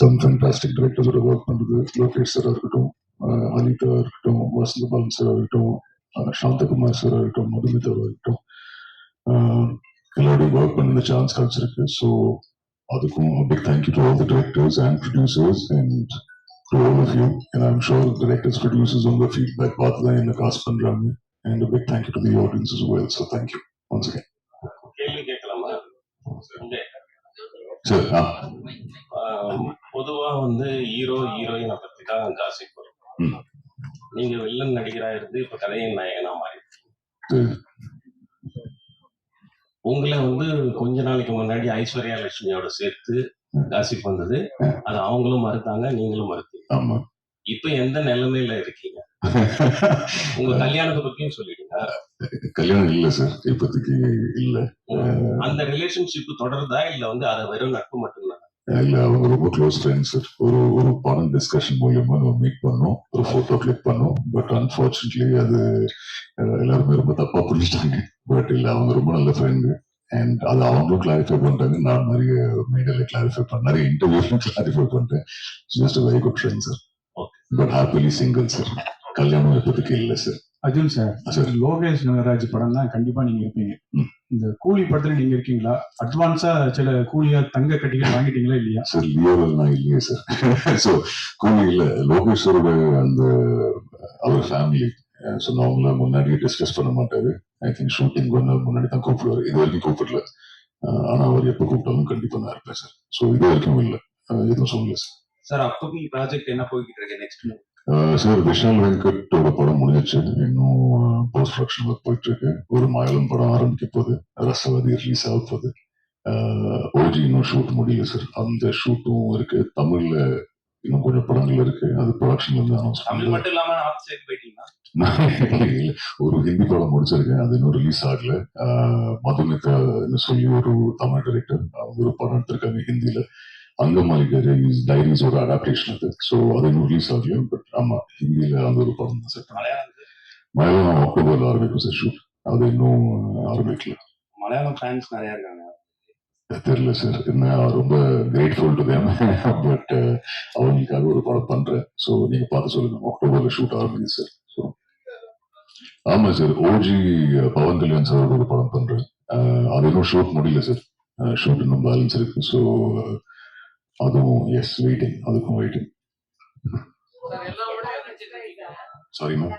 Some fantastic டிரெக்டர்ஸோட work பண்ணுறது லோகேஷ் சாராக இருக்கட்டும் ஆஹ் அனிதா இருக்கட்டும் வசந்த பாலன் சாராக இருக்கட்டும் ஆஹ் சாந்தகுமார் சாராக இருக்கட்டும் மதுமிதாவாக இருக்கட்டும். ஆஹ் எல்லாரோடையும் ஒர்க் பண்ண சான்ஸ் கிடைச்சிருக்கு. ஸோ அதுக்கும் big thank you to all the directors and producers and to all of you and I'm sure directors producers உங்கள் ஃபீட்பேக் பார்த்து தான் என்ன காசு பண்ணுறாங்க and big thank you to the audience as well. So thank you once again கேள்வி கேட்கலாமா? இங்க, சரி ஆ. ஆம், பொதுவா வந்து ஹீரோ ஹீரோயினை பத்தி தான் காசிப் வரும். நீங்க வில்லன் நடிகரா இருந்து இப்ப கதையின் நாயகனா மாறி. உங்களை வந்து கொஞ்ச நாளைக்கு முன்னாடி ஐஸ்வர்யா லட்சுமியோட சேர்த்து காசிப் வந்தது. அது அவங்களும் மறுத்தாங்க நீங்களும் மறுத்தீங்க. ஆமா. இப்ப எந்த நிலைமையில இருக்கீங்க? உங்க கல்யாணத்தை பத்தியும் சொல்லிடுங்க. கல்யாணம் இல்ல சார். இப்போதைக்கு இல்ல. அந்த ரிலேஷன்ஷிப் தொடருதா இல்ல வந்து அதை வெறும் நட்பு மட்டும்தான் இல்ல அவங்க ரொம்ப க்ளோஸ் ஃப்ரெண்ட்ஸ் சார் ஒரு ஒரு படம் டிஸ்கஷன் மூலியமா நம்ம மீட் பண்ணோம். ஒரு போட்டோ கிளிக் பண்ணோம். பட் அன்பார்ச்சுனேட்லி அது எல்லாருமே ரொம்ப தப்பா புரிஞ்சுட்டாங்க. பட் இல்ல அவங்க ரொம்ப நல்ல ஃப்ரெண்டு அண்ட் அது அவங்களும் கிளாரிஃபை பண்ணிட்டாங்க. நான் நிறைய மீடியால கிளாரிஃபை பண்ண நிறைய இன்டர்வியூஸ்ல கிளாரிஃபை பண்ணிட்டேன். Just very good friend sir. But happily single sir கல்யாணம் இப்போதைக்கு இல்ல sir Arjun sir sir Lokesh Nagaraj படம் தான் கண்டிப்பா நீங்க இருப்பீங்க. இந்த கூலி படத்துல நீங்க இருக்கீங்களா? அட்வான்ஸா சில கூலியா தங்க கட்டிகள் வாங்கிட்டீங்களா இல்லையா? சார் லியோவில் நான் இல்லையே சார் ஸோ கூலி இல்லை லோகேஸ்வரோட அந்த அவர் ஃபேமிலி ஸோ நான் அவங்கள முன்னாடியே டிஸ்கஸ் பண்ண மாட்டாரு. ஐ திங்க் ஷூட்டிங் ஒன் நாள் முன்னாடி தான் கூப்பிடுவாரு. இது வரைக்கும் கூப்பிடல. ஆனா அவர் எப்போ கூப்பிட்டாலும் கண்டிப்பா நான் இருப்பேன் சார் ஸோ இது வரைக்கும் இல்லை. எதுவும் சொல்லல சார் சார் அப்கமிங் ப்ராஜெக்ட் என்ன போய்கிட்டு இருக்கு நெக்ஸ்ட் அஹ் சார் விஷால் வெங்கட்டோட படம் முடிஞ்சிச்சு. இன்னும் போஸ்ட் ப்ரொடக்ஷன் ஒர்க் போயிட்டு இருக்கு ஒரு மயிலம் படம் ஆரம்பிக்க போகுது ரசவதி ரிலீஸ் ஆக போகுது ஓஜி இன்னும் ஷூட் முடியல சார் அந்த ஷூட்டும் இருக்கு. தமிழ்ல இன்னும் கொஞ்சம் படங்கள் இருக்கு. அது ப்ரொடக்ஷன்ல இருந்து அனௌன்ஸ் இல்ல, ஒரு ஹிந்தி படம் முடிச்சிருக்கேன். அது இன்னும் ரிலீஸ் ஆகல. ஆஹ் மதுமிதா சொல்லி ஒரு தமிழ் டைரக்டர் ஒரு படம் எடுத்திருக்காங்க ஹிந்தில அங்கமாலி டைரிஸ் ஒரு அடாப்டேஷன் அது ஸோ அது இன்னும் ரிலீஸ் ஆகல பட் ஆமா ஹிந்தில அந்த ஒரு படம் தான் சார் மலையாளம் அக்டோபர்ல ஆரம்பிக்கும் சார் ஷூட் அது இன்னும் ஆரம்பிக்கல. மலையாளம் ஃபேன்ஸ் நிறைய இருக்காங்க. தெரியல சார் என்ன ரொம்ப கிரேட்ஃபுல் டு தேம் பட் அவங்களுக்காக ஒரு படம் பண்றேன். ஸோ நீங்க பார்த்து சொல்லுங்க. அக்டோபர்ல ஷூட் ஆரம்பிக்குது சார் ஸோ ஆமா sir OG Pawan Kalyan sir ஒரு படம் பண்றேன். அஹ், அது இன்னும் ஷூட் முடியல சார் ஷூட் இன்னும் பேலன்ஸ் இருக்கு. ஸோ அதுவும் எஸ் வெயிட்டிங் அதுக்கும் வெயிட்டிங் சாரி மேம்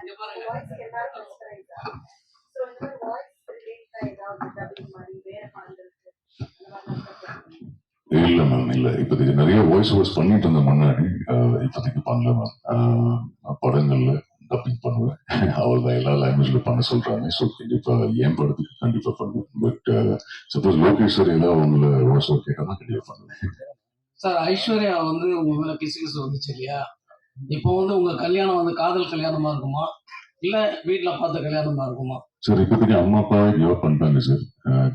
இல்ல மேம் இல்ல. இப்போதைக்கு நிறைய வாய்ஸ் ஓவர்ஸ் பண்ணிட்டு இருந்த முன்னாடி uh, இப்போதைக்கு பண்ணல மேம் uh, படங்கள்ல டப்பிங் பண்ணுவேன். அவ்வளவுதான் எல்லா லாங்குவேஜ்ல பண்ண சொல்றாங்க. ஸோ கண்டிப்பா என் படத்துக்கு கண்டிப்பா பண்ணுவேன். But suppose uh, Lokesh sir ஏதாவது உங்களை வாய்ஸ் ஓவர் கேட்டாலும் கண்டிப்பா பண்ணுவேன். சார் ஐஸ்வர்யா வந்து உங்க மேல கிசு வந்துச்சு இல்லையா? இப்போ வந்து உங்க கல்யாணம் வந்து காதல் கல்யாணமா இருக்குமா? இல்ல வீட்டுல பார்த்த கல்யாணமா இருக்குமா? சார் இப்போதைக்கு அம்மா அப்பா கிவ் பண்ணிட்டாங்க சார்.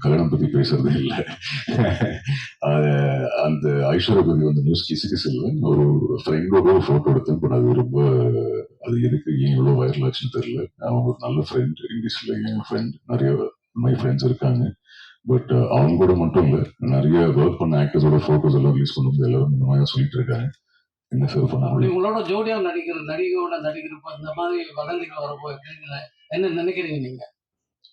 கல்யாணம் பத்தி பேசுறது இல்ல. அந்த ஐஸ்வர்யா பத்தி வந்து நியூஸ் கிசு கிசு இல்லை. ஒரு ஃப்ரெண்டோட ஒரு போட்டோ எடுத்தேன் பட் அது ரொம்ப அது எதுக்கு ஏன் இவ்வளவு வைரல் ஆச்சுன்னு தெரியல. அவங்க ஒரு நல்ல ஃப்ரெண்ட் இங்கிலீஷ்ல என் ஃப்ரெண்ட் நிறைய மை ஃப்ரெண்ட்ஸ் இருக்காங்க. பட் அவங்க கூட மட்டும் இல்ல. நிறைய ஒர்க் பண்ண ஆக்டர்ஸோட போட்டோஸ் எல்லாம் ரிலீஸ் பண்ணும்போது எல்லாரும் இந்த மாதிரி சொல்லிட்டு இருக்காங்க. என்ன சார் பண்ண உங்களோட ஜோடியா நடிக்கிற நடிகையோட நடிக்கிறப்ப இந்த மாதிரி வதந்திகள் வரப்போ எப்படின்னு என்ன நினைக்கிறீங்க நீங்க?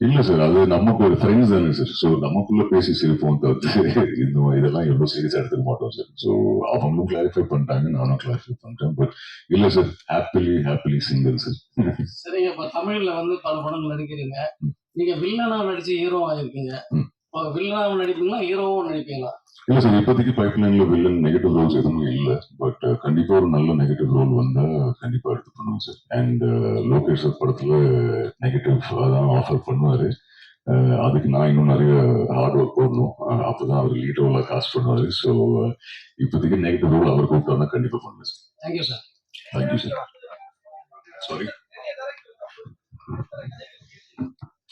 இல்ல சார் அது நமக்கு ஒரு ஃப்ரெண்ட்ஸ் தானே சார் ஸோ நமக்குள்ள பேசி சிரிப்போம் தவிர்த்து இந்த இதெல்லாம் எவ்வளவு சீரியஸா எடுத்துக்க மாட்டோம் சார் ஸோ அவங்களும் கிளாரிஃபை பண்ணிட்டாங்க நானும் கிளாரிஃபை பண்ணிட்டேன். பட் இல்ல sir happily happily single sir சரிங்க இப்ப தமிழ்ல வந்து பல படங்கள் நடிக்கிறீங்க. நீங்க வில்லனா நடிச்சு ஹீரோ ஆயிருக்கீங்க ம். இப்போ வில்லனாவும் நடிப்பீங்களா? ஹீரோவும் நடிப்பீங்களா? இல்ல சார் இப்போதைக்கு பைப்லைன்ல வில்லன் நெகட்டிவ் ரோல்ஸ் எதுவும் இல்ல. பட் கண்டிப்பா ஒரு நல்ல நெகட்டிவ் ரோல் வந்தா கண்டிப்பா எடுத்து பண்ணுவோம் சார் அண்ட் லோகேஷ் சார் படத்துல நெகட்டிவ் தான் ஆஃபர் பண்ணுவாரு. அதுக்கு நான் இன்னும் நிறைய ஹார்ட் ஒர்க் போடணும். அஹ் அப்பதான் அவர் லீட் ரோலா காஸ்ட் பண்ணுவாரு. ஸோ இப்போதைக்கு நெகட்டிவ் ரோல் அவர் கூப்பிட்டா கண்டிப்பா பண்ணுவேன் sir thank you sir thank you sir sorry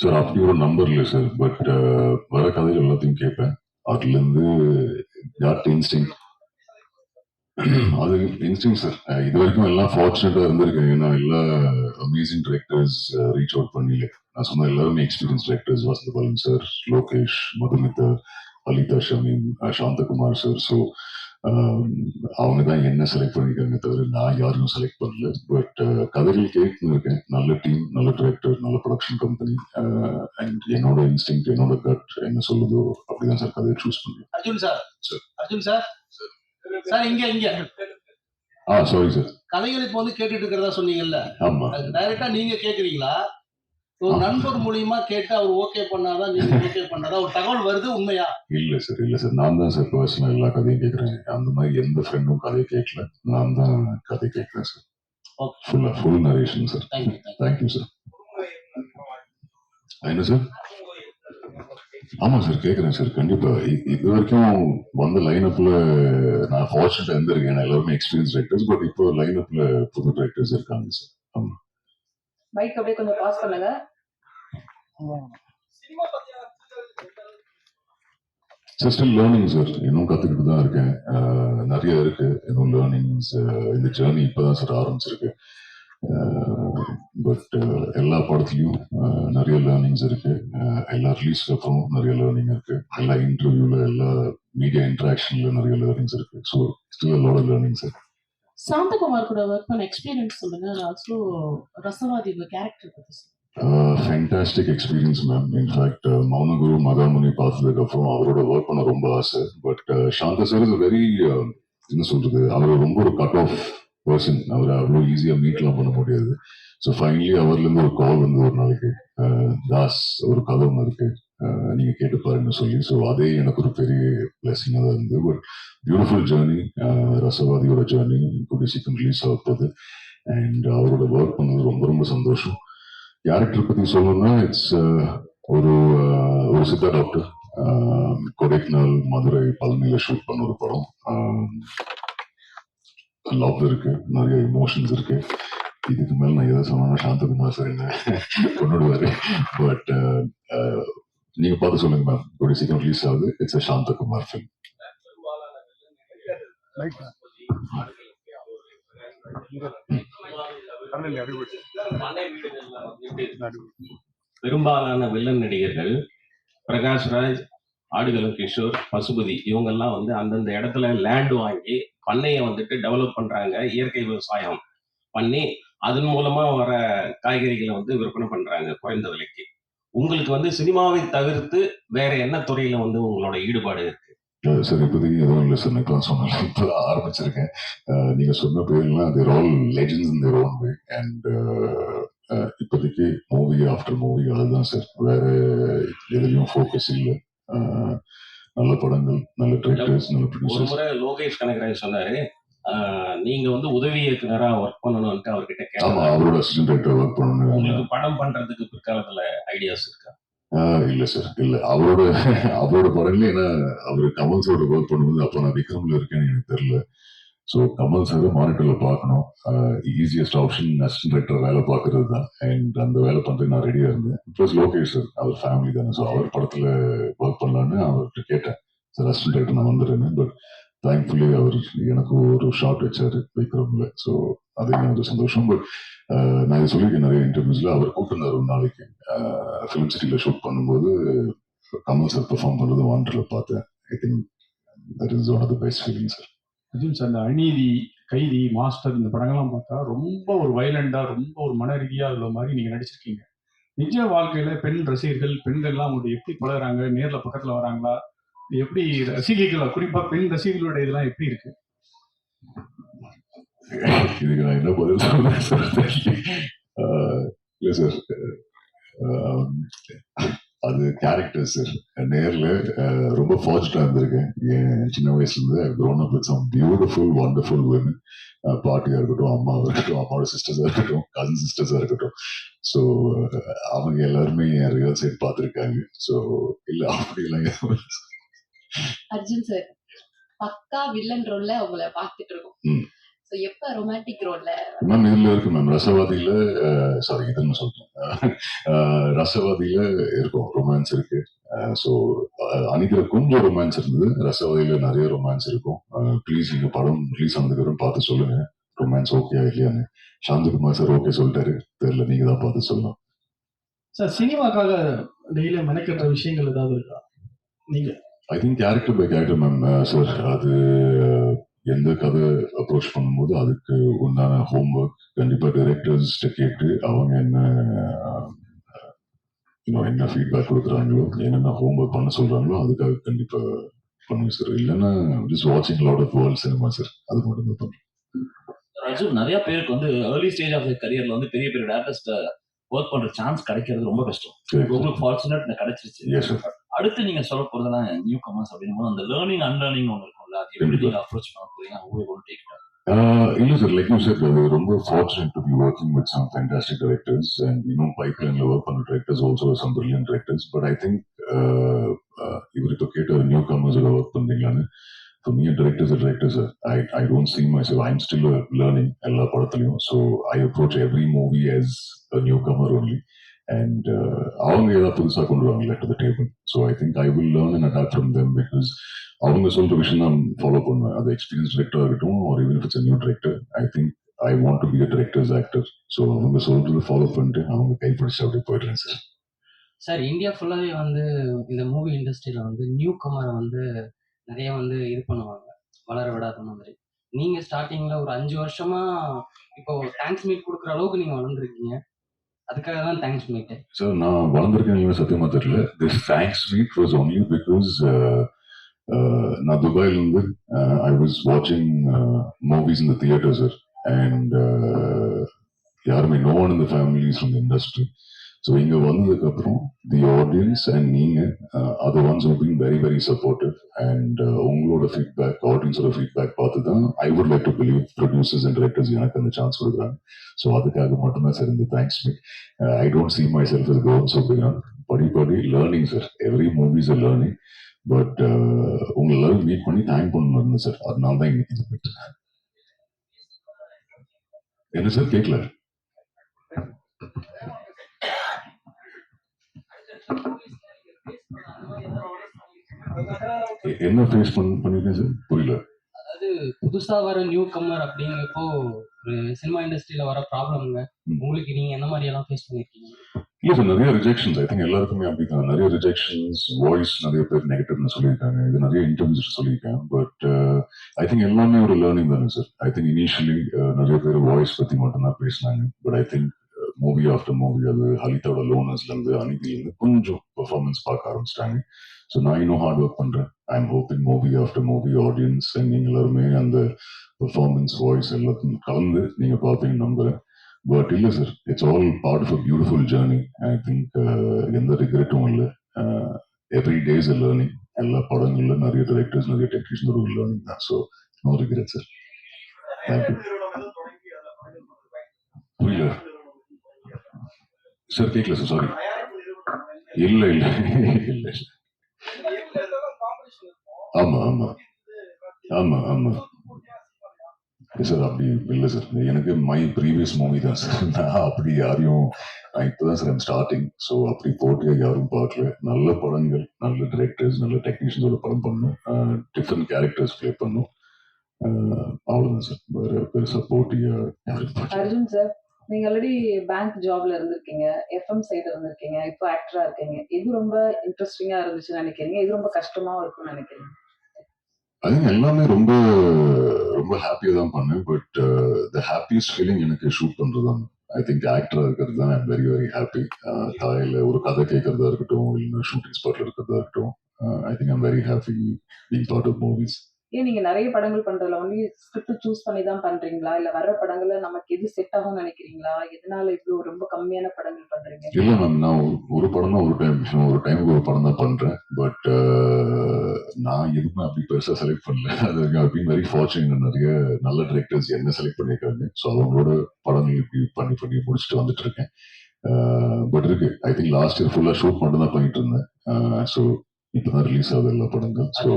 sir அப்படி ஒரு நம்பர் இல்லை சார் பட் uh, வர கதைகள் எல்லாத்தையும் கேட்பேன். அதுல இருந்து இன்ஸ்டிங் அது இன்ஸ்டிங் சார் இது வரைக்கும் எல்லாம் ஃபார்ச்சுனேட்டா இருந்திருக்கேன். ஏன்னா எல்லா அமேசிங் டிரெக்டர்ஸ் ரீச் அவுட் பண்ணல. நான் சொன்ன எல்லாருமே experience directors Vasantha Balan sir Lokesh Madhumitha Halitha Shameem Santhakumar sir so அவங்க தான் என்ன செலக்ட் பண்ணிருக்காங்க தவிர நான் யாரும் செலக்ட் பண்ணல. பட் கதைகள் கேட்டுன்னு இருக்கேன். நல்ல டீம் நல்ல டிரெக்டர் நல்ல ப்ரொடக்ஷன் கம்பெனி அண்ட் என்னோட இன்ஸ்டிங் என்னோட கட் என்ன சொல்லுதோ அப்படிதான் சார் கதையை சூஸ் பண்ணுவேன் Arjun sir. Arjun sir sir இங்க இங்க. ஆ சாரி சார் கதைகள் இப்போ வந்து கேட்டுட்டு இருக்கிறதா சொன்னீங்கல்ல? ஆமா. டைரக்டா நீங்க கேக்குறீங்களா? ஒரு நண்பர் மூலியமா கேட்டு அவர் ஓகே பண்ணாதான் நீங்க ஓகே பண்ணாதான் ஒரு தகவல் வருது உண்மையா? இல்ல சார் இல்ல சார் நான் தான் சார் பர்சனல் எல்லா கதையும் கேட்கறேன் அந்த மாதிரி எந்த ஃப்ரெண்டும் கதையை கேட்கல நான் தான் கதை கேட்கறேன் சார். ஃபுல்லா full narration sir thank you sir என்ன சார் ஆமா சார் கேட்கறேன் சார் கண்டிப்பா. இது வரைக்கும் வந்த லைனப்ல நான் ஃபார்ச்சுனேட்டா இருந்திருக்கேன். எல்லாருமே எக்ஸ்பீரியன்ஸ் ரைட்டர்ஸ் பட் இப்போ லைனப்ல புது ரைட்டர்ஸ் இருக்காங்க சார் பைக் அப்படியே கொஞ்சம் பாஸ் பண்ணுங்க. சார் லேர்னிங் சார் இன்னும் கத்துக்கிட்டு தான் இருக்கேன். நிறைய இருக்கு. இன்னும் லேர்னிங்ஸ் இந்த ஜேர்னி இப்பதான் சார் ஆரம்பிச்சிருக்கு. பட் எல்லா படத்துலயும் நிறைய லேர்னிங்ஸ் இருக்கு. எல்லா ரிலீஸ்க்கு அப்புறம் நிறைய லேர்னிங் இருக்கு. எல்லா இன்டர்வியூல எல்லா மீடியா இன்டராக்ஷன்ல நிறைய லேர்னிங்ஸ் இருக்கு. So still lot learning sir Santhakumar கூட ஒர்க் பண்ண எக்ஸ்பீரியன்ஸ் சொல்லுங்க. ஆல்சோ ரசவாதி கேரக்டர் பத்தி fantastic experience ma'am in fact Mounaguru Magamuni பார்த்ததுக்கு அப்புறம் அவரோட ஒர்க் பண்ண ரொம்ப ஆசை. பட் சாந்த சார் இஸ் வெரி என்ன சொல்றது? அவர் ரொம்ப ஒரு கட் ஆஃப் பர்சன் அவர் அவ்வளோ ஈஸியாக மீட்லாம் பண்ண முடியாது. ஸோ ஃபைனலி அவர்லேருந்து ஒரு கால் வந்து ஒரு நாளைக்கு. Uh, தாஸ் ஒரு கதை ஒன்று இருக்கு. Uh, நீங்கள் கேட்டு பாருங்கன்னு சொல்லி. ஸோ அதே எனக்கு ஒரு பெரிய பிளஸிங்காக தான் இருந்தது. பட் பியூட்டிஃபுல் ஜேர்னி ரசவாதியோட ஜேர்னி கூடிய சீக்கிரம் ரிலீஸ் ஆக அண்ட் அவரோட ஒர்க் பண்ணது ரொம்ப ரொம்ப சந்தோஷம். கேரக்டர் பத்தி சொல்லணும்னா இட்ஸ் ஒரு uh, ஒரு சித்தா டாக்டர் கொடைக்கானல் மதுரை பழனியில ஷூட் பண்ண ஒரு படம். லவ் இருக்கு நிறைய இமோஷன்ஸ் இருக்கு. இதுக்கு மேல நான் எதை சொன்னா சாந்தகுமார் சார் என்ன கொண்டுடுவாரு பட் நீங்க பார்த்து சொல்லுங்க மேம் ஒரு சீக்கிரம் ரிலீஸ் ஆகுது. இட்ஸ் அ சாந்தகுமார் ஃபிலிம் பண்ணை வந்துட்டு பெரும்பாலான வில்லன் நடிகர்கள் பிரகாஷ்ராஜ் ஆடுகளம் கிஷோர் பசுபதி இவங்கெல்லாம் வந்து அந்தந்த இடத்துல லேண்ட் வாங்கி பண்ணையை வந்துட்டு டெவலப் பண்றாங்க இயற்கை விவசாயம் பண்ணி அதன் மூலமா வர காய்கறிகளை வந்து விற்பனை பண்றாங்க குறைந்த விலைக்கு. உங்களுக்கு வந்து சினிமாவை தவிர்த்து வேற என்ன துறையில வந்து உங்களோட ஈடுபாடு இருக்கு? சார் இப்போதைக்கு எதுவும் இல்லை சார் நான் சொன்னேன். இப்போ ஆரம்பிச்சிருக்கேன். அஹ், நீங்க சொன்ன பேர்லாம் they're all legends in their own way and இப்போதைக்கு மூவி ஆஃப்டர் மூவி அதுதான் சார் வேற எதுலையும் ஃபோக்கஸ் இல்லை. நல்ல படங்கள் நல்ல டிரெக்டர்ஸ் நல்ல ப்ரொடியூசர்ஸ் லோகேஷ் கனகராஜ் சொன்னாரு. நீங்க வந்து உதவி இயக்குனரா ஒர்க் பண்ணணும்ட்டு அவர்கிட்ட கேட்டாங்க அவரோட அசிஸ்டன்ட் டைரக்டர் ஒர்க் பண்ணணும் உங்களுக்கு படம் பண்றதுக்கு பிற்காலத்துல ஐடியாஸ் இருக்கா? இல்ல சார் இல்ல. அவரோட அவரோட படங்களே ஏன்னா அவர் கமல் சாரோட ஒர்க் பண்ணும்போது அப்போ நான் விக்ரம்ல இருக்கேன்னு எனக்கு தெரியல. ஸோ கமல் சார் மானிட்டர்ல பார்க்கணும். ஈஸியஸ்ட் ஆப்ஷன் அசிஸ்டன்ட் டைரக்டர் வேலை பார்க்கறது தான். அண்ட் அந்த வேலை பண்றதுக்கு நான் ரெடியா இருந்தேன். ப்ளஸ் லோகேஷ் சார் அவர் ஃபேமிலி தானே. ஸோ அவர் படத்துல ஒர்க் பண்ணலான்னு அவர்கிட்ட கேட்டேன். சார் அசிஸ்டன்ட் டைரக்டர் நான் வந்துடுறேன்னு. பட் தேங்க்ஃபுல்லி அவர் எனக்கு ஒரு ஷார்ட் வச்சாரு விக்ரம்ல ஸோ அதே ஒரு சந்தோஷம். பட் uh, நான் இதை சொல்லியிருக்கேன் நிறைய இன்டர்வியூஸ்ல அவர் கூப்பிட்டுருந்தார் ஒரு நாளைக்கு. ஃபிலிம் சிட்டியில் ஷூட் பண்ணும்போது கமல் சார் பெர்ஃபார்ம் பண்ணுறது வாண்டரில் பார்த்தேன். I think that is one of the best feeling sir Arjun sir இந்த அநீதி கைதி மாஸ்டர் இந்த படங்கள்லாம் பார்த்தா ரொம்ப ஒரு வயலண்டா ரொம்ப ஒரு மன ரீதியா உள்ள மாதிரி நீங்க நடிச்சிருக்கீங்க. நிஜ வாழ்க்கையில பெண் ரசிகர்கள் பெண்கள்லாம் அவங்க எப்படி பழகுறாங்க? நேர்ல பக்கத்துல வராங்களா? எப்படி ரசிகைகள் குறிப்பா பெண் ரசிகர்களோட இதெல்லாம் எப்படி இருக்கு? இதுக்கு நான் என்ன பதில் சொல்றேன். சார் இல்லை சார் அது கேரக்டர் சார் நேர்ல ரொம்ப ஃபார்ச்சுனா இருந்திருக்கேன். என் சின்ன வயசுல இருந்து grown up with some beautiful wonderful women. பாட்டியா இருக்கட்டும் அம்மாவா இருக்கட்டும் அம்மாவோட சிஸ்டர்ஸா இருக்கட்டும் கசின் சிஸ்டர்ஸா இருக்கட்டும். ஸோ அவங்க எல்லாருமே என் ரியல் சைட் பார்த்துருக்காங்க. ஸோ இல்லை அப்படிலாம் எதுவும் அர்ஜுன் சார் பக்கா வில்லன் ரோல்ல உங்களை பார்த்துட்டு இருக்கோம். எப்ப ரொமான்டிக் ரோல்ல மேம் இதுல இருக்கு மேம் ரசவாதியில சாரி இதுன்னு சொல்றேன். ரசவாதியில இருக்கும் ரொமான்ஸ் இருக்கு. ஸோ அன்னைக்கு கொஞ்சம் ரொமான்ஸ் இருந்தது. ரசவாதியில நிறைய ரொமான்ஸ் இருக்கும். ப்ளீஸ் நீங்க படம் ரிலீஸ் ஆனதுக்கு அப்புறம் பார்த்து சொல்லுங்க. ரொமான்ஸ் ஓகே இல்லையான்னு. சாந்தகுமார் சார் ஓகே சொல்லிட்டாரு. தெரியல நீங்க தான் பார்த்து சொல்லலாம் சார் சினிமாக்காக டெய்லியும் மெனக்கெட்ட விஷயங்கள் ஏதாவது இருக்கா? நீங்க? I think character by character ma'am sir அது எந்த கதை அப்ரோச் பண்ணும்போது அதுக்கு உண்டான ஹோம்ஒர்க் கண்டிப்பா டைரக்டர்ஸ் கேட்டு அவங்க என்ன இன்னும் என்ன ஃபீட்பேக் கொடுக்குறாங்களோ என்னென்ன ஹோம்ஒர்க் பண்ண சொல்றாங்களோ அதுக்காக கண்டிப்பா பண்ணுவேன் சார் இல்லைன்னா ஜஸ்ட் வாட்சிங் lot of world cinema sir அது மட்டும் தான் பண்ணுறேன் அர்ஜுன் நிறைய பேருக்கு வந்து ஏர்லி ஸ்டேஜ் ஆஃப் கரியர்ல வந்து பெரிய பெரிய டேரக்டர்ஸ்ட ஒர்க் பண்ற சான்ஸ் கிடைக்கிறது ரொம்ப கஷ்டம். உங்களுக்கு ஃபார்ச்சுனேட் கிடைச்சிருச்சு. அடுத்து நீங்க சொல்ல போறதெல்லாம் நியூ கமர்ஸ் அப்படின்னும் போது அந்த லேர்னிங் அன்லேர்னிங் ஒன்று இருக்கும்ல அது எப்படி நீங்க அப்ரோச் பண்ண போறீங்க? உங்களுக்கு ஒன்று டேக் இல்ல சார் லைக் யூ அது ரொம்ப fortunate to be working with some fantastic directors and இன்னும் பைப்லைன்ல ஒர்க் பண்ண directors also some brilliant directors but I think இவர் இப்போ கேட்ட நியூ கமர்ஸோட ஒர்க் பண்றீங்களான்னு For me, a director is a director, sir. I, I don't see myself, I'm still learning எல்லா படத்துலையும். So I approach every movie as a newcomer only. And uh, அவங்க ஏதாவது புதுசாக கொண்டு வருவாங்க to the table so I think I will learn and adapt from them because அவங்க சொல்ற விஷயம் தான் ஃபாலோ பண்ணுவேன். அது எக்ஸ்பீரியன்ஸ் டிரெக்டர் இருக்கட்டும் ஒரு even it's new director I think I want to be a directors actor so அவங்க சொல்றது ஃபாலோ பண்ணிட்டு அவங்க கைப்பிடிச்சு அப்படியே போயிடுறேன் சார். சார் இந்தியா ஃபுல்லாகவே வந்து இந்த மூவி இண்டஸ்ட்ரியில் வந்து நியூ கமரை வந்து நிறைய வந்து இது பண்ணுவாங்க. வளர விடாத மாதிரி. நீங்கள் ஸ்டார்டிங்கில் ஒரு அஞ்சு வருஷமாக இப்போ தேங்க்ஸ் மீட் கொடுக்குற அளவுக்கு நீங்கள் வளர்ந்துருக்கீங்க. அதுக்காக தான் தேங்க்ஸ் மீட் சார் நான் வளர்ந்துருக்கேன் சத்தியமா தெரியல. This thanks meet was only because நான் துபாயில இருந்து ஐ வாஸ் வாட்சிங் மூவிஸ் இந்த தியேட்டர் சார் அண்ட் யாருமே நோ ஒன் இந்த ஃபேமிலிஸ் இந்த இண்டஸ்ட்ரி ஸோ இங்கே வந்ததுக்கப்புறம் தி ஆடியன்ஸ் அண்ட் நீங்க அது once been very very supportive and உங்களோட ஃபீட்பேக் ஆடியன்ஸோட ஃபீட்பேக் பார்த்து தான் I would like to believe producers and directors எனக்கு அந்த சான்ஸ் கொடுக்குறாங்க. ஸோ அதுக்காக மட்டும்தான் சார் இந்த thanks meet I don't see myself going so beyond படி படி learning sir every movies a learning but உங்களை எல்லாரும் மீட் பண்ணி தேங்க் பண்ணணும் சார் அதனால தான் இன்னைக்கு இது என்ன சார் கேட்கல என்ன ஃபேஸ் பண்ண பண்ணிருக்கேன் சார் புரியல. அதாவது புதுசாக வர நியூ கம்மர் அப்படிங்கிறப்போ ஒரு சினிமா இண்டஸ்ட்ரியில் வர ப்ராப்ளம்ங்க. உங்களுக்கு நீங்கள் என்ன மாதிரியெல்லாம் ஃபேஸ் பண்ணியிருக்கீங்க இல்ல சார் நிறைய ரிஜெக்ஷன்ஸ் ஐ திங்க் எல்லாருக்குமே அப்படிதான் நிறைய ரிஜெக்ஷன்ஸ் வாய்ஸ் நிறைய பேர் நெகட்டிவ்னு சொல்லியிருக்காங்க. இது நிறைய இன்டர்வியூஸ் சொல்லியிருக்கேன். பட் ஐ திங்க் எல்லாமே ஒரு லேர்னிங் தானே சார் ஐ திங்க் இனிஷியலி நிறைய பேர் வாய்ஸ் பத்தி மட்டும்தான் பேசினாங்க. But I think movie after movie அது ஹலிதாவோட லோனர்ஸ்ல இருந்து அனிதில இருந்து கொஞ்சம் பெர்ஃபார்மன்ஸ் பார்க்க ஆரம்பிச்சிட்டாங்க. ஸோ நான் இன்னும் ஹார்ட் ஒர்க் பண்றேன். I am hoping movie after movie audience நீங்க எல்லாருமே அந்த பெர்ஃபார்மன்ஸ் வாய்ஸ் எல்லாத்தையும் கலந்து நீங்க பார்ப்பீங்கன்னு நம்புறேன். பட் இல்லை sir it's all part of a beautiful journey I think எந்த ரிக்ரெட்டும் இல்லை. எவ்ரி டேஸ் அ லேர்னிங் எல்லா படங்கள்ல நிறைய டைரக்டர்ஸ் நிறைய டெக்னீஷியன் ஒரு லேர்னிங் தான். So no regret sir thank you புரியல சார் கேட்கல சார் சாரி இல்ல இல்ல இல்ல ஆமா ஆமா. ஆமா ஆமா. சார் அப்படி இல்லை சார் எனக்கு மை ப்ரீவியஸ் மூவி தான் சார் நான் அப்படி யாரையும் நான் இப்போதான் சார் ஸ்டார்டிங் ஸோ அப்படி போட்டியாக யாரும் பார்க்கல. நல்ல படங்கள் நல்ல டிரெக்டர்ஸ் நல்ல டெக்னீஷியன்ஸோட படம் பண்ணும். டிஃப்ரெண்ட் கேரக்டர்ஸ் ப்ளே பண்ணும். அவ்வளோதான் சார் வேற பெருசாக போட்டியாக யாரும் பார்க்கல. நீங்க ஆல்ரெடி பேங்க் ஜாப்ல இருந்திருக்கீங்க எஃப்எம் சைடு இருந்திருக்கீங்க இப்போ ஆக்டரா இருக்கீங்க. எது ரொம்ப இன்ட்ரெஸ்டிங்கா இருந்துச்சுன்னு நினைக்கிறீங்க? எது ரொம்ப கஷ்டமா இருக்கும்னு நினைக்கிறீங்க? அது எல்லாமே ரொம்ப ரொம்ப ஹாப்பியாக தான் பண்ணேன். பட் த ஹாப்பியஸ்ட் ஃபீலிங் எனக்கு ஷூட் பண்ணுறது தான். ஐ திங்க் ஆக்டராக இருக்கிறது தான் ஐம் வெரி வெரி ஹாப்பி தாயில் ஒரு கதை கேட்கறதா இருக்கட்டும் இல்லைன்னா ஷூட்டிங் ஸ்பாட்டில் இருக்கிறதா இருக்கட்டும் I think I'm very happy being part of movies ஏன் நீங்க நிறைய படங்கள் பண்றதுல? ஒன்லி ஸ்கிரிப்ட் சூஸ் பண்ணி தான் பண்றீங்களா? இல்ல வர்ற படங்கள்ல நமக்கு எது செட் ஆகும்னு நினைக்கிறீங்களா? எதனால இவ்வளவு ரொம்ப கம்மியான படங்கள் பண்றீங்க? இல்லை மேம் நான் ஒரு- ஒரு படம் தான் ஒரு டைம் ஒரு டைமுக்கு ஒரு படம் தான் பண்ணுறேன் பட் நான் எதுவுமே அப்படி பெருசாக செலக்ட் பண்ணல. அது பீன் வெரி ஃபார்ச்சுனேட் நிறைய நல்ல டிரெக்டர்ஸ் என்ன செலக்ட் பண்ணியிருக்காங்க ஸோ அவங்களோட படங்கள் இப்படி பண்ணி பண்ணி முடிச்சுட்டு வந்துட்டு இருக்கேன். பட் இருக்கு. ஐ திங்க் லாஸ்ட் இயர் ஃபுல்லாக ஷூட் மட்டும் தான் பண்ணிட்டு இருந்தேன். ஸோ இப்போ தான் ரிலீஸ் ஆகுது எல்லா படங்கள். ஸோ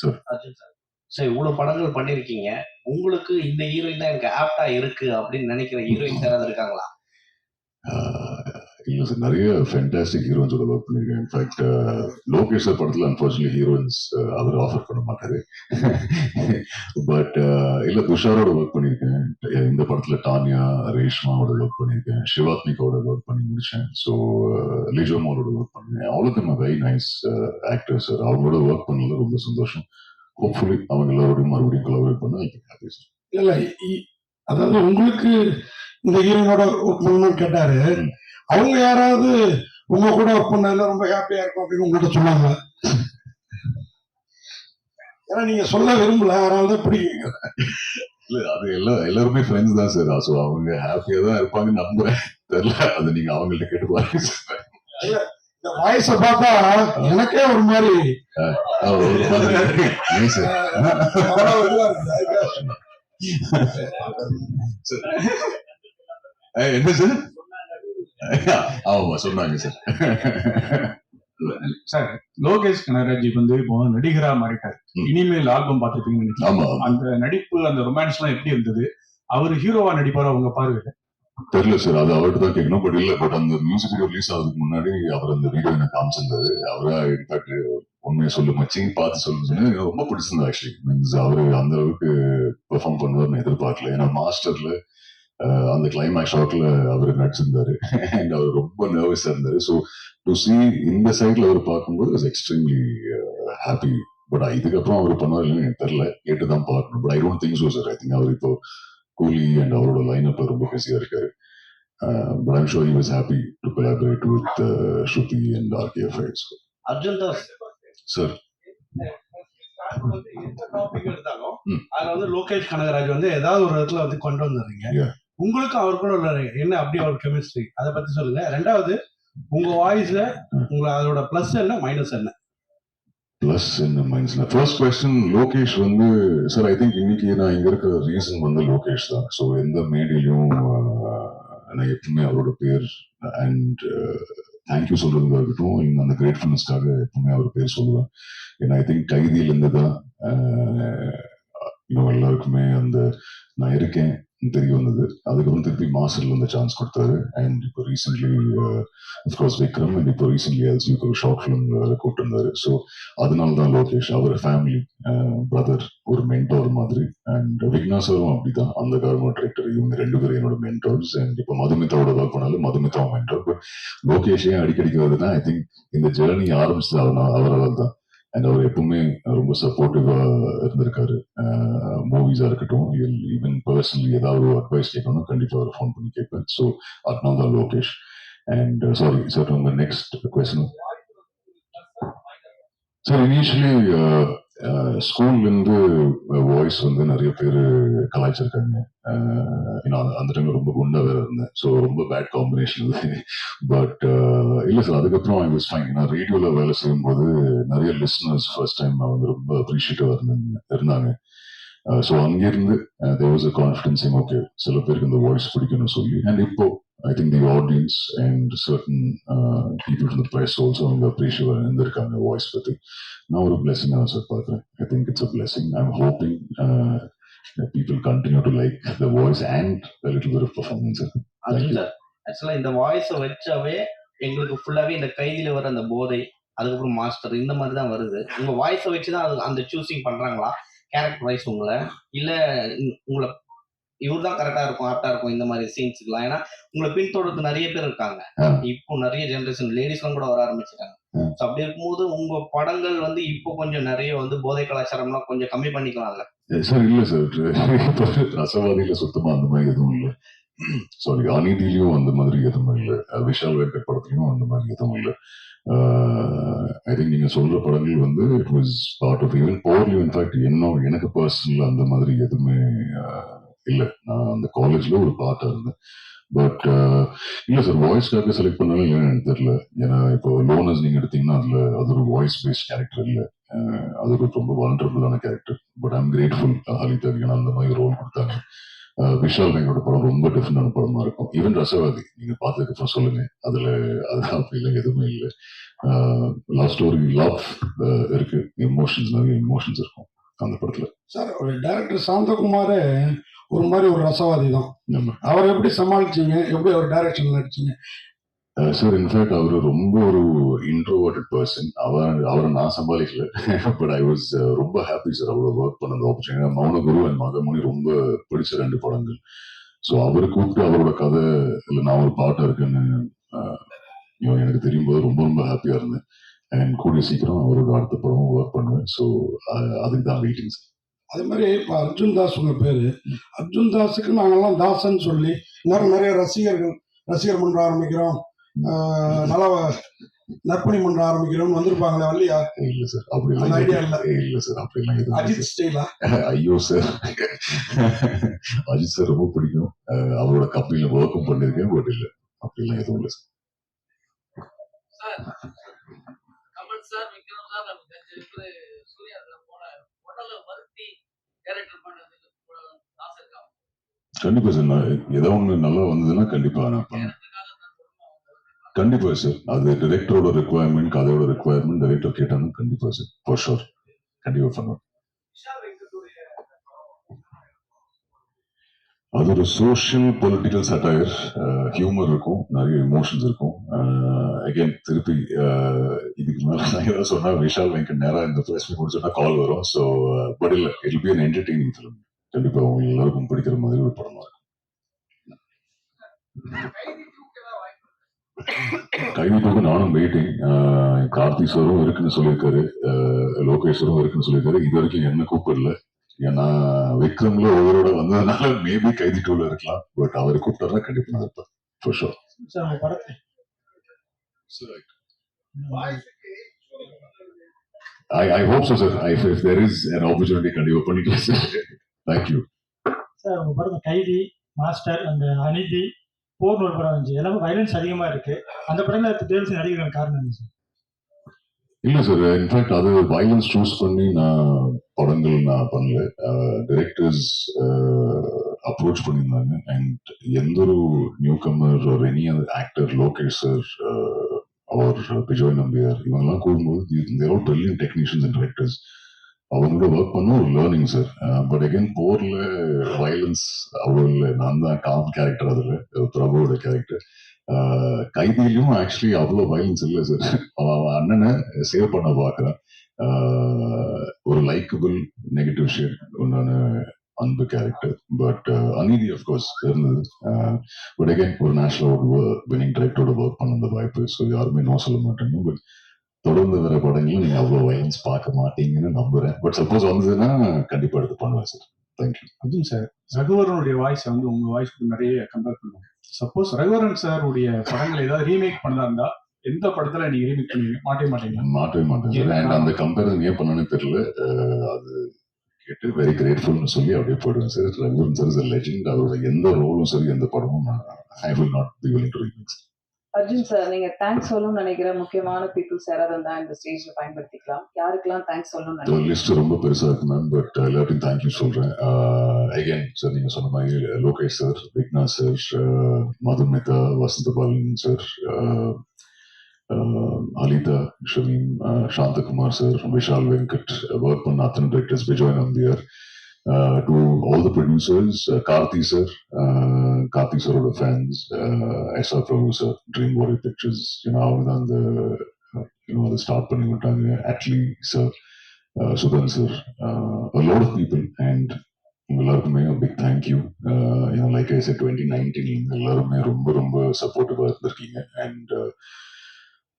சார் அர்ஜுன் சார் சரி இவ்வளவு படங்கள் பண்ணிருக்கீங்க. உங்களுக்கு இந்த ஹீரோயின் தான் எனக்கு ஆப்டா இருக்கு அப்படின்னு நினைக்கிற ஹீரோயின் யாராவது இருக்காங்களா? இல்ல சார் நிறைய ஃபேண்டாஸ்டிக் ஹீரோயின்ஸோட ஒர்க் பண்ணியிருக்கேன் இன்ஃபேக்ட் லோகேஷ் சார் படத்துல அன்பார்ச்சுனேட்லி ஹீரோயின்ஸ் அவர் ஆஃபர் பண்ண மாட்டாரு. பட் uh, இல்ல துஷாரோட ஒர்க் பண்ணியிருக்கேன் இந்த படத்துல டானியா ரேஷ்மாவோட ஒர்க் பண்ணியிருக்கேன் சிவாத்மிகோட ஒர்க் பண்ணி முடிச்சேன். ஸோ uh, லிஜோமாவோட ஒர்க் பண்ணேன். அவ்வளோ நான் வெரி நைஸ் ஆக்டர் சார் அவங்களோட ஒர்க் பண்ணல ரொம்ப சந்தோஷம். ஹோப்ஃபுல்லி அவங்க எல்லாரோடையும் மறுபடியும் கொலாபரேட் பண்ண சார் இல்ல இ- அதாவது உங்களுக்கு இந்த ஹீரோனோட ஒர்க் கேட்டாரு. அவங்க யாராவது உங்க கூட ஒர்க் பண்ணதுல ரொம்ப ஹாப்பியா இருக்கும் அப்படின்னு உங்கள்கிட்ட சொன்னாங்க ஏன்னா நீங்க சொல்ல விரும்பல தான் பிடிக்கும் இல்ல அது எல்லா எல்லாருமே ஃப்ரெண்ட்ஸ் தான் சார் ஸோ அவங்க ஹாப்பியா தான் இருப்பாங்கன்னு நம்புறேன். தெரியல அது நீங்க அவங்கள்ட்ட கேட்டு பாருங்க. இந்த வாய்ஸ பார்த்தா எனக்கே ஒரு மாதிரி. என்ன சார்? ஆமா சொன்னாங்க சார். சார் லோகேஷ் கனகராஜ் வந்து இப்போ நடிகரா மாறிட்டார். இனிமேல் ஆல்பம் பார்த்துருப்பீங்கன்னு நினைக்கிறேன். அந்த நடிப்பு அந்த ரொமான்ஸ் எல்லாம் எப்படி இருந்தது? அவர் ஹீரோவா நடிப்பாரா உங்க பார்வையில? தெரியல சார் அது அவர்கிட்ட தான் கேட்கணும். பட் இல்ல பட் அந்த மியூசிக் வீடியோ ரிலீஸ் ஆகிறதுக்கு முன்னாடி அவர் அந்த வீடியோ எனக்கு காமிச்சிருந்தாரு. அவரா இன்ஃபேக்ட் உண்மையை சொல்லு மச்சி பார்த்து சொல்லு சொன்னேன். எனக்கு ரொம்ப பிடிச்சிருந்தது ஆக்சுவலி மீன்ஸ் அவர் அந்த அளவுக்கு பெர்ஃபார்ம் பண்ணுவார்னு எதிர்பார்க்கல. ஏன்னா மாஸ்டர்ல அந்த கிளைமேக்ஸ் ஷாட்ல அவர் நடிச்சிருந்தாரு. அண்ட் அவர் ரொம்ப நர்வஸா இருந்தாரு. ஸோ டு சி இந்த சைட்ல அவர் பார்க்கும்போது இஸ் எக்ஸ்ட்ரீம்லி ஹாப்பி பட் இதுக்கப்புறம் அவர் பண்ணுவார் இல்லைன்னு எனக்கு தெரியல. கேட்டு தான் பார்க்கணும். But I don't think so sir I think அவர் இப்போ கூலி அண்ட் அவரோட லைன் அப்ல ரொம்ப பிஸியா இருக்காரு. But I'm sure he was happy to collaborate with Shruti and RKFI Arjun Das sir எடுத்தாலும். அதுல வந்து லோகேஷ் கனகராஜ் வந்து ஏதாவது ஒரு இடத்துல வந்து கொண்டு வந்துடுறீங்க. Yeah. உங்களுக்கு அவர் கூட உள்ள என்ன அப்படி ஒரு கெமிஸ்ட்ரி அதை பத்தி சொல்லுங்க. ரெண்டாவது உங்க வாய்ஸ்ல உங்களை அதோட பிளஸ் என்ன மைனஸ் என்ன? பிளஸ் என்ன மைண்ட்ஸ்ல ஃபர்ஸ்ட் கொஸ்டின் லோகேஷ் வந்து சார் ஐ திங்க் இன்னைக்கு நான் இங்க இருக்கிற ரீசன் வந்து லோகேஷ் தான். ஸோ எந்த மேடையிலும் நான் uh, எப்பவுமே அவரோட பேர் அண்ட் தேங்க்யூ uh, சொல்றதுக்காக இருக்கட்டும் இல்ல அந்த கிரேட்ஃபுல்னஸ்க்காக எப்பவுமே அவர் பேர் சொல்லுவேன். ஏன்னா ஐ திங்க் கைதியிலேருந்து தான் uh, இன்னும் எல்லாருக்குமே அந்த நான் இருக்கேன் தெரிய வந்தது. அதுக்கப்புறம் திருப்பி மாஸ்டர்ல வந்து சான்ஸ் கொடுத்தாரு. அண்ட் இப்போ recently of course uh, Vikram and இப்போ ரீசென்ட்லி எல்சிக்கு ஒரு ஷார்ட் ஃபிலிம் கூப்பிட்டு ஸோ அதனால தான் லோகேஷ் அவர் ஃபேமிலி பிரதர் ஒரு மென்டோர் மாதிரி. அண்ட் விக்னா சாரும் அப்படிதான். அந்த கவர்மெண்ட் டிரெக்டர் இவங்க ரெண்டு பேரும் என்னோட மென்டோர்ஸ் அண்ட் இப்போ மதுமிதாவோட ஒர்க் பண்ணாலும் மதுமிதா மென்டோர் பட் லோகேஷே அடிக்கடிக்கு வருதுன்னா ஐ திங்க் இந்த ஜேர்னி ஆரம்பிச்சது அவர் அவரால் தான். அண்ட் அவர் எப்பவுமே ரொம்ப சப்போர்ட்டிவா இருந்திருக்காரு. மூவிஸா இருக்கட்டும் ஈவன் பர்சனலி ஏதாவது ஒரு அட்வைஸ் கேட்கணும் கண்டிப்பா அவர் ஃபோன் பண்ணி கேட்பேன். ஸோ அதனால தான் லோகேஷ். அண்ட் சாரி சார் உங்க நெக்ஸ்ட் கொஸ்டின் சார் இனிஷியலி ஸ்கூல்லேருந்து வாய்ஸ் வந்து நிறைய பேர் கலாய்ச்சிருக்காங்க. ஏன்னா அந்த டைம் ரொம்ப குண்டா வேற இருந்தேன். ஸோ ரொம்ப பேட் காம்பினேஷன் அது. பட் இல்லை சார் அதுக்கப்புறம் ஐ வாஸ் ஃபைன் நான் ரேடியோவில் வேலை செய்யும்போது நிறைய லிஸ்னர்ஸ் ஃபர்ஸ்ட் டைம் வந்து ரொம்ப அப்ரிஷியேட்டிவா இருந்தாங்க. ஸோ அங்கிருந்து தேர் வாஸ் அ கான்ஃபிடன்சிங் ஓகே சில பேருக்கு இந்த வாய்ஸ் பிடிக்கும்னு சொல்லி அண்ட் இப்போ I think the audience and certain people from the press also அவங்க அப்ரிஷியேட் இருந்திருக்காங்க வாய்ஸ் பற்றி நான் ஒரு பிளெஸிங் தான் சார் பார்க்குறேன். I think it's a blessing I am hoping people continue to like the voice and little bit of performance Arjun sir இந்த வாய்ஸை வச்சாவே எங்களுக்கு ஃபுல்லாகவே இந்த கைதியில் வர அந்த போதை அதுக்கப்புறம் மாஸ்டர் இந்த மாதிரி தான் வருது. உங்கள் வாய்ஸை வச்சு தான் அது அந்த சூஸிங் பண்ணுறாங்களா கேரக்டர் வைஸ் உங்களை இல்ல உங்களை இவர் தான் கரெக்டா இருக்கும் ஆப்டா இருக்கும் இந்த மாதிரி சீன்ஸுக்குலாம் ஏன்னா உங்களை பின்தொடர்ந்து நிறைய பேர் இருக்காங்க. இப்போ நிறைய ஜென்ரேஷன் லேடிஸ்லாம் கூட வர ஆரம்பிச்சிட்டாங்க. ஸோ அப்படி இருக்கும்போது உங்க படங்கள் வந்து இப்போ கொஞ்சம் நிறைய வந்து போதை கலாச்சாரம்லாம் கொஞ்சம் கம்மி பண்ணிக்கலாம்ல சார் இல்ல சார் ரசவாதியில சுத்தமா அந்த மாதிரி எதுவும் இல்லை. சாரி அநீதியிலையும் அந்த மாதிரி எதுவும் இல்லை. விஷால் வெங்கட் படத்துலையும் அந்த மாதிரி எதுவும் இல்லை. ஐ திங்க் நீங்கள் சொல்ற படங்கள் வந்து it was part of even போர்லியும் in fact என்ன எனக்கு பர்சனல் அந்த மாதிரி எதுவுமே uh, இல்லை. நான் அந்த காலேஜ்ல ஒரு பார்ட்டாக இருந்தேன். பட் இல்லை சார் வாய்ஸ்க்காக செலக்ட் பண்ணாலும் இல்லைன்னு எனக்கு தெரியல. ஏன்னா இப்போ லோனஸ் நீங்கள் எடுத்தீங்கன்னா அதில் அது ஒரு வாய்ஸ் பேஸ்ட் கேரக்டர் இல்லை அது ஒரு ரொம்ப வல்னரபுளான கேரக்டர் பட் ஐம் கிரேட்ஃபுல் ஹலிதாக்கு ஏன்னா அந்த மாதிரி ரோல் கொடுத்தாங்க. விஷால் எங்களோட படம் ரொம்ப டிஃப்ரெண்டான படமா இருக்கும். ஈவன் ரசவாதி நீங்க பார்த்ததுக்கு அப்புறம் சொல்லுங்க. அதுல அது அப்படிலாம் எதுவுமே இல்லை. லவ் ஸ்டோரி லவ் இருக்கு. எமோஷன்ஸ் நிறைய எமோஷன்ஸ் இருக்கும் அந்த படத்துல. சார் ஒரு டைரக்டர் சாந்தகுமாரே ஒரு மாதிரி ஒரு ரசவாதி தான். அவர் எப்படி சமாளிச்சீங்க? எப்படி அவர் டைரக்ஷன் நடிச்சீங்க? சார் இன்ஃபேக்ட் அவர் ரொம்ப ஒரு இன்ட்ரோவர்டட் பர்சன் அவர் அவரை நான் சம்பாதிக்கல பட் ஐ வாஸ் ரொம்ப ஹாப்பி சார் அவ்வளோ ஒர்க் பண்ணது ஆப்பர்ச்சுனிட்டி மௌனகுரு அண்ட் மகமணி ரொம்ப பிடிச்ச ரெண்டு படங்கள். ஸோ அவரை கூப்பிட்டு அவரோட கதை இல்லை நான் ஒரு பாட்டாக இருக்குன்னு uh, எனக்கு தெரியும் போது ரொம்ப ரொம்ப ஹாப்பியாக இருந்தேன். அண்ட் கூடிய சீக்கிரம் அவரோட அடுத்த படமும் ஒர்க் பண்ணுவேன். ஸோ அதுக்கு தான் வெயிட்டிங் சார் அதே மாதிரி இப்போ அர்ஜுன் தாஸ் உங்கள் பேர். அர்ஜுன் தாஸுக்கு நாங்கள்லாம் தாசன் சொல்லி நிறைய நிறைய ரசிகர்கள் ரசிகர் மன்றம் ஆரம்பிக்கிறோம். ஆஹ் நல நற்பணி மன்றம் ஆரம்பிக்கிறோம் வந்திருப்பாங்களே வரலையா இல்ல சார் அப்படி அந்த idea இல்ல. இல்ல. சார் அப்படிலாம் எதுவும் இல்ல அஜித் ஸ்டைலா. ஐயோ சார். அஜித் சார் ரொம்ப பிடிக்கும். அவரோட கம்பெனில ஒர்க்கும் பண்ணிருக்கேன் பட் இல்ல அப்படிலாம் எதுவும் இல்லை சார். கண்டிப்பா சார் நான் ஏதோ ஒண்ணு நல்லா வந்ததுன்னா கண்டிப்பா நான் பண்ணுவேன் கண்டிப்பா சார் அது டிரெக்டரோட ரெக்குவயர்மெண்ட் கதையோட ரெக்குவயர்மெண்ட் டிரெக்டர் கேட்டாலும் கண்டிப்பா சார் ஃபார் ஷோர் கண்டிப்பா பண்ணுவேன் அது ஒரு சோஷியல் பொலிட்டிக்கல் சட்டையர் ஹியூமர் இருக்கும். நிறைய எமோஷன்ஸ் இருக்கும். அகைன் திருப்பி இதுக்கு மேலே நான் ஏதாவது சொன்னா விஷால் வெங்கட் நேராக இந்த பிரஸ் முடிச்சோன்னா கால் வரும். ஸோ பட் இல்லை it be an entertaining film கண்டிப்பாக அவங்க எல்லாருக்கும் பிடிக்கிற மாதிரி ஒரு படமாக இருக்கும். கைவிட்டுக்கு நானும் வெயிட்டிங் கார்த்தி சாரும் இருக்குன்னு சொல்லியிருக்காரு. அஹ், லோகேஷ் சாரும் இருக்குன்னு சொல்லியிருக்காரு. இது வரைக்கும் என்ன கூப்பிடல. ஏன்னா விக்ரம்ல ஒவ்வொருட வந்ததுனால மேபி கைதி டூல இருக்கலாம். பட் அவரை கூப்பிட்டாருன்னா கண்டிப்பா நான் இருப்பேன். For sure. சார் ஐ படத்தை I, I hope so, sir. I, an opportunity, கண்டிப்பா பண்ணிக்கலாம் சார் தேங்க் யூ சார் உங்க படத்துல கைதி மாஸ்டர் அந்த அனிதி போர்னு ஒரு படம் இருந்துச்சு. எல்லாமே வைலன்ஸ் அதிகமா இருக்கு. அந்த படத்துல தேர்வு நடிகர்கள் காரணம் என்ன இல்ல சார் இன்ஃபேக்ட் அது வயலன்ஸ் சூஸ் பண்ணி நான் படங்கள் நான் பண்ணல. டிரெக்டர்ஸ் அப்ரோச் பண்ணியிருந்தாங்க. அண்ட் எந்த ஒரு நியூ கமர் ஒரு any other actor Lokesh sir அவர் விஜய் நம்பியார் இவங்கெல்லாம் கூடும்போது there brilliant technicians and directors அவங்களோட ஒர்க் பண்ண ஒரு லேர்னிங் சார் பட் அகைன் போர்ல வயலன்ஸ் அவ்வளோ இல்லை நான் தான் காம் கேரக்டர் அதில் பிரபுவோட கேரக்டர் கைதியிலும் ஆக்சுவலி அவ்வளோ வயலன்ஸ் இல்லை சார் அவன் அண்ணனை சேவ் பண்ண பார்க்குறான். ஒரு லைக்கபிள் நெகட்டிவ் ஷேட் ஒன்றான Anbu character but Aneethi of course இருந்தது. பட் அகைன் ஒரு நேஷனல் வினிங் டைரக்டரோட ஒர்க் பண்ண வாய்ப்பு ஸோ யாருமே நோ சொல்ல மாட்டாங்க. பட் தொடர்ந்து வர படங்களும் நீங்க அவ்வளோ வயலன்ஸ் பார்க்க மாட்டீங்கன்னு நம்புறேன். பட் சப்போஸ் வந்ததுன்னா கண்டிப்பா எடுத்து பண்ணுவேன் sir thank you Arjun sir ரகுவரனுடைய voice வந்து உங்க வாய்ஸ் நிறைய கம்பேர் பண்ணுவாங்க சப்போஸ் ரகுவரன் சார் உடைய படங்கள் ஏதாவது ரீமேக் பண்ணதா இருந்தா எந்த படத்துல நீங்க ரீமேக் பண்ணுவீங்க? மாட்டே மாட்டீங்களா? மாட்டவே மாட்டேன் சார் அண்ட் அந்த கம்பேரிசன் ஏன் பண்ணனே தெரியல. அது கேட்டு வெரி கிரேட்ஃபுல்னு சொல்லி அப்படியே போயிடுவேன் sir Raghuvaran sir is legend அவரோட எந்த ரோலும் சரி எந்த படமும் I will not be willing to remakes Arjun sir நீங்க தேங்க்ஸ் சொல்லணும்னு நினைக்கிற முக்கியமான பீப்புள்ஸ் யாராவது இருந்தா இந்த ஸ்டேஜ்ல பயன்படுத்திக்கலாம். யாருக்கெல்லாம் தேங்க்ஸ் சொல்லணும்னு லிஸ்ட் ரொம்ப பெருசா இருக்கு மேம் பட் எல்லாத்தையும் தேங்க்யூ சொல்றேன். அகைன் சார் நீங்க சொன்ன மாதிரி Lokesh sir Vigna sir Madhumitha Vasantha Balan sir Halitha Shameem Santhakumar sir Vishal Venkat work பண்ண அத்தனை directors Vijay Nambiar to all the producers Karthi sir Karthi சாரோட fans S Prabhu sir dream warrior pictures அவங்க தான் அந்த you know அதை start பண்ணி விட்டாங்க Atlee sir Sudhan sir a lot of people and உங்க எல்லாருக்குமே பிக் தேங்க்யூ ஏன்னா லைக் ஐ டுவெண்ட்டி நைன்டீன் எல்லாருமே ரொம்ப ரொம்ப சப்போர்ட்டிவாக இருந்திருக்கீங்க and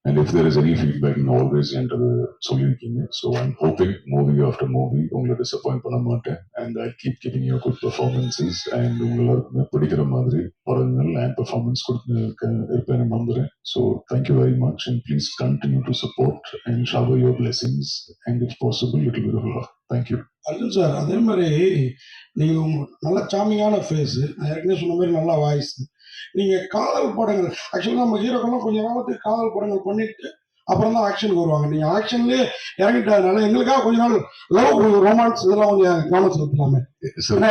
and if there is any feedback always என்றது சொல்லியிருக்கீங்க so I'm hoping movie after movie உங்களை டிசப்பாயிண்ட் பண்ண மாட்டேன். And I keep giving you good performances and உங்க பிடிக்கிற மாதிரி படங்கள் அண்ட் பர்ஃபார்மன்ஸ் கொடுத்து இருப்பேன்னு நம்புறேன். So thank you very much and please continue to support and shower your blessings and it's possible it will be thank you Arjun sir அதே மாதிரி நீங்க நல்லா நல்ல சாமிங்கான ஃபேஸ் நான் ஏற்கனவே சொன்ன மாதிரி நல்லா வாய்ஸ் நீங்க காதல் படங்கள் ஆக்சுவலாக நம்ம ஹீரோக்கெல்லாம் கொஞ்ச காலத்துக்கு காதல் படங்கள் பண்ணிட்டு அப்புறம் தான் ஆக்ஷனுக்கு வருவாங்க. நீங்க ஆக்ஷன்லயே இறங்கிட்டதுனால எங்களுக்காக கொஞ்ச நாள் லவ் ரொமான்ஸ் இதெல்லாம் கொஞ்சம் கவனம் செலுத்தலாமே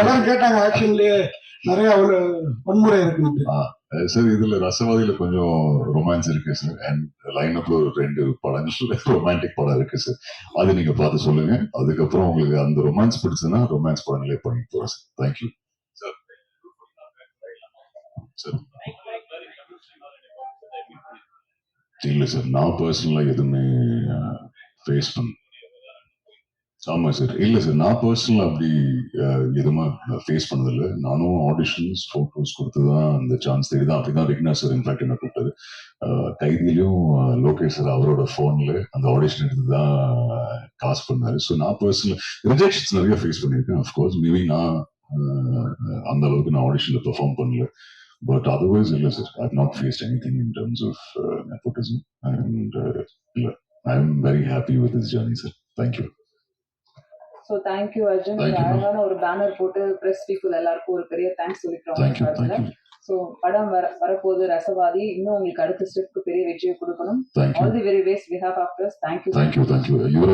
எல்லாரும் கேட்டாங்க ஆக்ஷன்லயே நிறைய ஒரு வன்முறை இருக்குன்னு சார் இதுல ரசவாதியில கொஞ்சம் ரொமான்ஸ் இருக்கு சார் அண்ட் லைன் அப்ல ஒரு ரெண்டு படங்கள் ரொமான்டிக் படம் இருக்கு சார் அது நீங்க பார்த்து சொல்லுங்க. அதுக்கப்புறம் உங்களுக்கு அந்த ரொமான்ஸ் பிடிச்சதுன்னா ரொமான்ஸ் படங்களே பண்ணி போறேன் sir thank you sir sir இல்லை சார் நான் பர்சனலாக எதுவுமே ஃபேஸ் பண்ண ஆமாம் சார் இல்லை சார் நான் பர்சனலாக அப்படி எதுவுமே ஃபேஸ் பண்ணதில்லை. நானும் ஆடிஷன்ஸ் ஃபோட்டோஸ் கொடுத்து தான் அந்த சான்ஸ் தேடி தான். அப்படி தான் விக்னா சார் இன்ஃபேக்ட் என்ன கூப்பிட்டது கைதிலையும் லோகேஷ் சார் அவரோட ஃபோனில் அந்த ஆடிஷன் எடுத்து தான் காசு பண்ணாரு. ஸோ நான் பர்சனல் ரிஜெக்ஷன்ஸ் நிறைய ஃபேஸ் பண்ணியிருக்கேன். அஃப்கோர்ஸ் மேபி நான் அந்த அளவுக்கு நான் ஆடிஷனில் பெர்ஃபார்ம் பண்ணல. பட் அதர்வைஸ் இல்லை sir I not faced any thing in terms of nepotism and இல்லை I am very happy with this journey sir thank you so thank you Arjun Thank ஒரு you, ma'am. அழகான ஒரு banner போட்டு press people எல்லாருக்கும் ஒரு பெரிய thanks சொல்லிக்கிறோம் thank you சார்பில் தேங்க்யூ ஸோ படம் வர வரப்போகுது ரசவாதி. இன்னும் உங்களுக்கு அடுத்த ஸ்டெப்க்கு பெரிய வெற்றியை கொடுக்கணும். Thank you all the very best we have afters thank you thank you thank you இவரை